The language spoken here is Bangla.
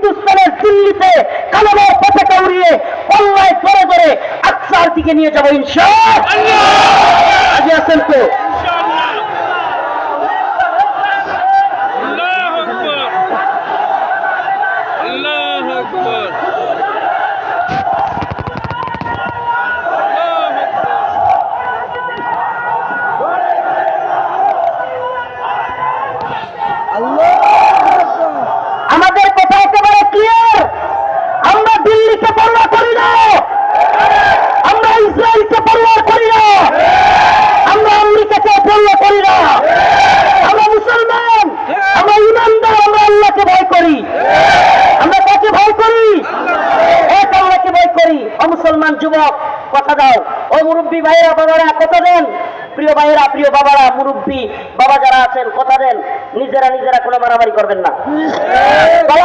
হিন্দুস্তানের দিল্লিতে কালো পতাকা উড়িয়ে পল্লায় করে করে আকসার দিকে নিয়ে যাব ইনশাল আগে আছেন তো আল্লাহ আকবর আল্লাহ আকবর আমাদের কথা একেবারে ক্লিয়ার আমরা দিল্লিকে পরোয়া করি না আমরা ইসরায়েলকে পরোয়া করি না আমরা আমেরিকাকে পরোয়া করি না আমরা মুসলমান আমরা ইমানদার আমরা আল্লাহকে ভয় করি। আমরা কাকে ভয় করি। এক আল্লাহকে ভয় করি? ও মুসলমান যুবক কথা দাও। ও মুরব্বী ভাইয়েরা বাবারা কথা দেন। প্রিয় ভাইয়েরা প্রিয় বাবারা মুরব্বী বাবা যারা আছেন কথা দেন। নিজেরা নিজেরা কোনো মারামারি করবেন না। বাবা